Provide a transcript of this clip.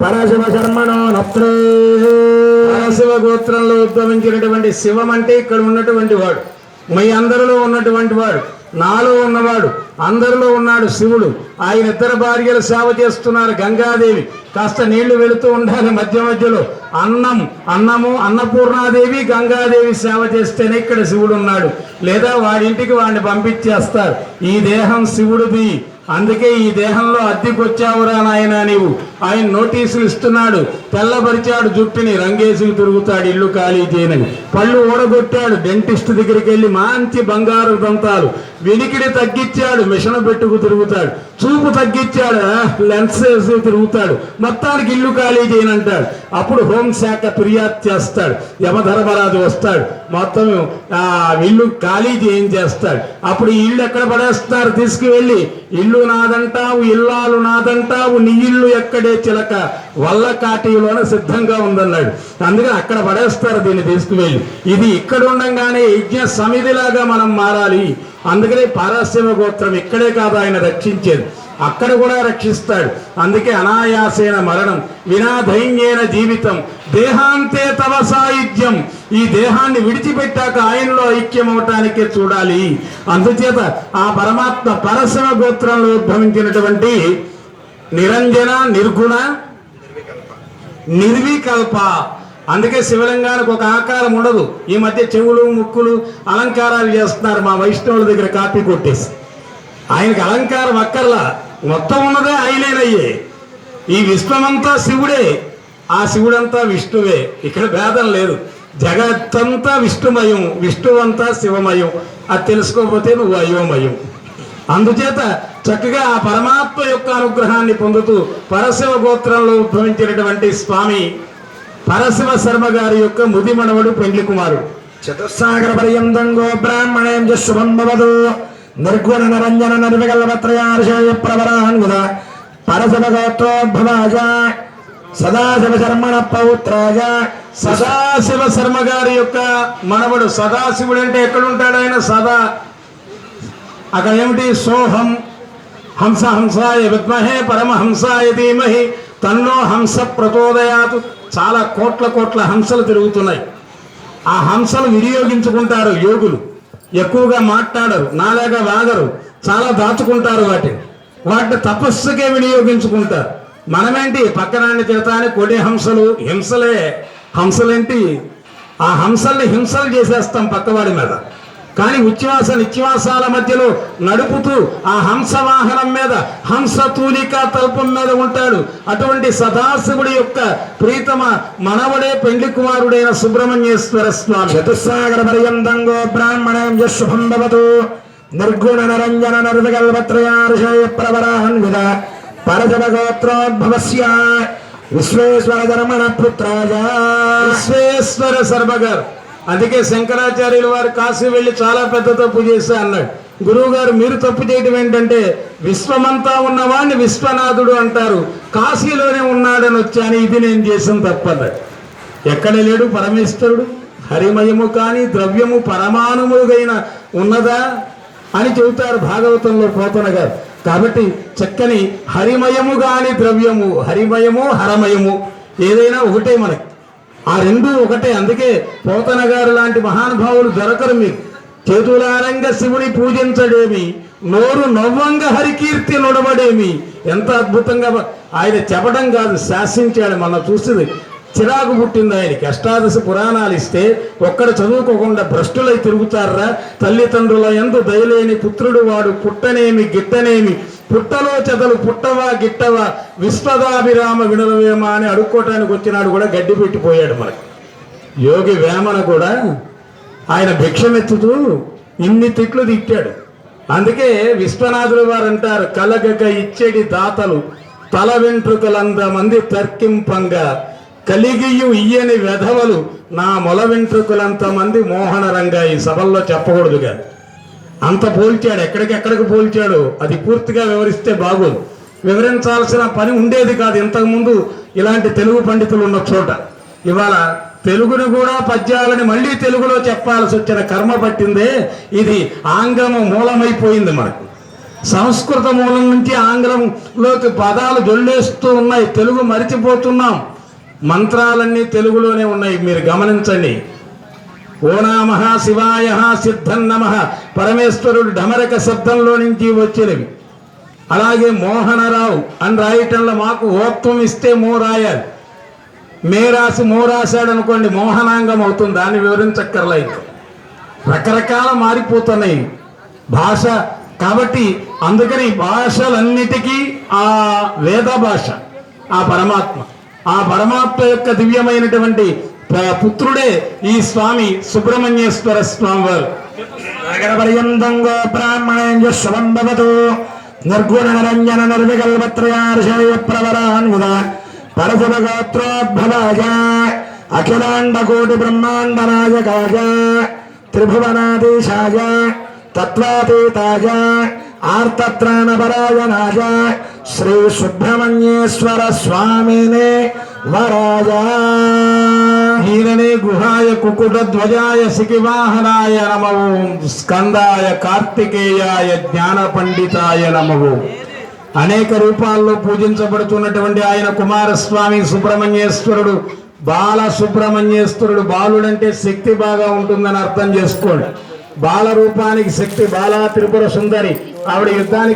పరశివ శర్మణో నత్రే పరశివ గోత్రంలో ఉద్భవించినటువంటి శివం అంటే ఇక్కడ ఉన్నటువంటి వాడు. మీ అందరిలో ఉన్నటువంటి వాడు. నాలో ఉన్నవాడు. అందరిలో ఉన్నాడు శివుడు. ఆయన ఇద్దరు భార్యలు సేవ చేస్తున్నారు గంగాదేవి. కాస్త నీళ్ళు వెళుతూ ఉండాలి మధ్య మధ్యలో. అన్నం అన్నము అన్నపూర్ణాదేవి గంగాదేవి సేవ చేస్తేనే ఇక్కడ శివుడు ఉన్నాడు. లేదా వాడింటికి వాడిని పంపించేస్తారు. ఈ దేహం శివుడిది. అందుకే ఈ దేహంలో అద్దెకొచ్చావురా నాయన నీవు. ఆయన నోటీసులు ఇస్తున్నాడు. తెల్లబరిచాడు జుట్టుని రంగేసి తిరుగుతాడు ఇల్లు ఖాళీ చేయనని. పళ్ళు ఓడగొట్టాడు డెంటిస్ట్ దగ్గరికి వెళ్ళి మంచి బంగారు దంతాలు. వెనికిడి తగ్గించాడు మిషన్ పెట్టుకు తిరుగుతాడు. చూపు తగ్గించాడు లెన్స్ వేసి తిరుగుతాడు. మొత్తానికి ఇల్లు ఖాళీ చేయనంటాడు. అప్పుడు హోంశాఖ ఫిర్యాదు చేస్తాడు. యమధర్మరాజు వస్తాడు. మొత్తం ఆ ఇల్లు ఖాళీ చేయించేస్తాడు అప్పుడు ఇల్లు ఎక్కడ పడేస్తారు? తీసుకువెళ్ళి ఇల్లు నాదంటావు ఇల్లాలు నాదంటావు నీ ఇల్లు ఎక్కడే చిలక? వల్ల కాటిలోనే సిద్ధంగా ఉందన్నాడు. అందుకని అక్కడ పడేస్తారు దీన్ని తీసుకువెళ్ళి. ఇది ఇక్కడ ఉండగానే యజ్ఞ సమిధిలాగా మనం మారాలి. అందుకనే పారస్యమ గోత్రం ఇక్కడే కాదు ఆయన రక్షించేది. అక్కడ కూడా రక్షిస్తాడు. అందుకే అనాయాసేన మరణం వినాధైన్యేన జీవితం దేహాంతే తవ సాయుధ్యం. ఈ దేహాన్ని విడిచిపెట్టాక ఆయనలో ఐక్యం అవటానికే చూడాలి. అందుచేత ఆ పరమాత్మ పరశువ గోత్రంలో ఉద్భవించినటువంటి నిరంజన నిర్గుణ నిర్వికల్ప. అందుకే శివలింగానికి ఒక ఆకారం ఉండదు. ఈ మధ్య చెవులు ముక్కులు అలంకారాలు చేస్తున్నారు మా వైష్ణవుల దగ్గర కాపీ కొట్టేసి. ఆయనకి అలంకారం అక్కర్లా. మొత్తం ఉన్నదే ఆయనేనయ్యే ఈ విశ్వమంతా శివుడే. ఆ శివుడంతా విష్ణువే. ఇక్కడ భేదం లేదు. జగత్తంతా విష్ణుమయం విష్ణువంతా శివమయం. అది తెలుసుకోకపోతే నువ్వు అయోమయం. అందుచేత చక్కగా ఆ పరమాత్మ యొక్క అనుగ్రహాన్ని పొందుతూ పరశివ గోత్రంలో ఉద్భవించినటువంటి స్వామి పరశివ శర్మ గారి యొక్క ముది పెండ్లి కుమారుడు చతుస్సాగర పర్యంతంగో బ్రాహ్మణేం శుభం భవదు నిర్గుణ నిరంజన నిర్వికల్పత్రయార్షయ ప్రవరాన్విద పరశివ గోత్రోద్భవాజ సదాశివ శర్మణ పౌత్రాజ సదాశివ శర్మ గారి యొక్క మనవడు సదాశివుడు అంటే ఎక్కడుంటాడు ఆయన? సదా అక్కడ ఏమిటి సోహం హంస హంసాయ విద్మహే పరమహంసాయ ధీమహి తన్నో హంస ప్రచోదయాతు. చాలా కోట్ల కోట్ల హంసలు తిరుగుతున్నాయి. ఆ హంసలు వినియోగించుకుంటారు యోగులు. ఎక్కువగా మాట్లాడరు నాలాగా వాగరు చాలా దాచుకుంటారు వాటిని. వాటిని తపస్సుకే వినియోగించుకుంటారు. మనమేంటి? పక్కనాన్ని తిడతాని కొడి హంసలు హింసలే. హంసలేంటి? ఆ హంసల్ని హింసలు చేసేస్తాం పక్కవాడి మీద. కానీ ఉచ్ఛ్వాస నిశ్వాసాల మధ్యలో నడుపుతూ ఆ హంస వాహనం మీద హంస తూలిక తల్పం మీద ఉంటాడు. అటువంటి సదాశివుడి యొక్క ప్రీతమ మనవడే పెండ్లి కుమారుడైన సుబ్రహ్మణ్యేశ్వర స్వామి. చతుస్సాగర పర్యంతం గో బ్రాహ్మణేం చ శుభం భవతు. నిర్గుణ నిరంజన నిర్వికల్పత్రయార్షయ ప్రవరాన్విద పరశివ గోత్రోద్భవస్య విశ్వేశ్వర ధర్మణ పుత్రాజ విశ్వేశ్వర శర్మ గారు అందుకే శంకరాచార్యులు వారు కాశీ వెళ్ళి చాలా పెద్ద తప్పు చేశా అన్నాడు. గురువు గారు మీరు తప్పు చేయడం ఏంటంటే విశ్వమంతా ఉన్నవాడిని విశ్వనాథుడు అంటారు. కాశీలోనే ఉన్నాడని వచ్చాను ఇది నేను చేసిన తప్పన్నాడు ఎక్కడ లేడు పరమేశ్వరుడు? హరిమయము కానీ ద్రవ్యము పరమాణుముగైన ఉన్నదా? అని చెబుతారు భాగవతంలో పోతన గారు. కాబట్టి చక్కని హరిమయము కాని ద్రవ్యము హరిమయము హరమయము ఏదైనా ఒకటే మనకి. ఆ రెండు ఒకటే. అందుకే పోతన గారు లాంటి మహానుభావులు దొరకరు మీకు. చేతులారంగ శివుని పూజించడేమి నోరు నవ్వంగ హరికీర్తి నొడవడేమి. ఎంత అద్భుతంగా ఆయన చెప్పడం కాదు శాసించాడు. మనం చూసింది చిరాకు పుట్టింది ఆయనకి. అష్టాదశ పురాణాలు ఇస్తే ఒక్కడ చదువుకోకుండా భ్రష్టులై తిరుగుతారా? తల్లిదండ్రుల ఎందు దయలేని పుత్రుడు వాడు పుట్టనేమి గిట్టనేమి? పుట్టలో చెదలు పుట్టవా గిట్టవా విశ్వదాభిరామ వినలవేమా అని అడుక్కోవటానికి వచ్చినాడు కూడా గడ్డి పెట్టిపోయాడు మనకు. యోగి వేమన కూడా ఆయన భిక్షమెత్తుతూ ఇన్ని తిట్లు తిట్టాడు. అందుకే విశ్వనాథుల వారు అంటారు కలగక ఇచ్చేడి దాతలు తల వెంట్రుకలంద మంది తర్కింపంగా కలిగియు ఇయ్యని వెధవలు నా మొల వెంట్రుకలంత మంది మోహన రంగా ఈ సభల్లో చెప్పకూడదు కానీ అంత పోల్చాడు ఎక్కడికెక్కడికి పోల్చాడు అది పూర్తిగా వివరిస్తే బాగోదు. వివరించాల్సిన పని ఉండేది కాదు ఇంతకుముందు ఇలాంటి తెలుగు పండితులు ఉన్న చోట. ఇవాళ తెలుగును కూడా పద్యాలని మళ్ళీ తెలుగులో చెప్పాల్సి వచ్చిన కర్మ పట్టిందే ఇది ఆంగ్లం మూలమైపోయింది మనకు. సంస్కృత మూలం నుంచి ఆంగ్లంలోకి పదాలు జొల్లేస్తూ ఉన్నాయి తెలుగు మరిచిపోతున్నాం. మంత్రాలన్నీ తెలుగులోనే ఉన్నాయి మీరు గమనించండి. ఓ శివాయ సిద్ధం నమ. పరమేశ్వరుడు ఢమరక శబ్దంలో నుంచి వచ్చినవి అలాగే మోహనరావు అని రాయటంలో మాకు ఓత్వం ఇస్తే మో రాయాలి. మే రాసి మో రాశాడు అనుకోండి మోహనాంగం అవుతుంది దాన్ని వివరించక్కర్లేదు. రకరకాల మారిపోతున్నాయి భాష. కాబట్టి అందుకని భాషలన్నిటికీ ఆ వేద భాష ఆ పరమాత్మ ఆ పరమాత్మ యొక్క దివ్యమైనటువంటి పుత్రుడే ఈ స్వామి సుబ్రహ్మణ్యేశ్వర స్వామి వారు నగరపర్యంతం గో బ్రాహ్మణేంజ భవతు. నిర్గుణ నిరంజన నిర్వికల్పత్రయార్షయ ప్రవరాన్విద పరశుభగోత్రోద్భవాయ. అఖిలాండ కోటి బ్రహ్మాండ నాయకాయ త్రిభువనాధీశాయ తత్వాతీతాయ. ఆర్తత్రాణపరాయణాయ శ్రీ సుబ్రహ్మణ్యేశ్వర స్వామిని వరాయ. ఈయననే గుహాయ కుకుటధ్వజాయ నమవు స్కందాయ కార్తికేయాయ జ్ఞాన పండితాయ నమవు అనేక రూపాల్లో పూజించబడుతున్నటువంటి ఆయన కుమారస్వామి సుబ్రహ్మణ్యేశ్వరుడు. బాల సుబ్రహ్మణ్యేశ్వరుడు బాలుడంటే శక్తి బాగా ఉంటుందని అర్థం చేసుకోండి. బాల రూపానికి శక్తి బాల త్రిపుర సుందరి. ఆవిడ యుద్ధానికి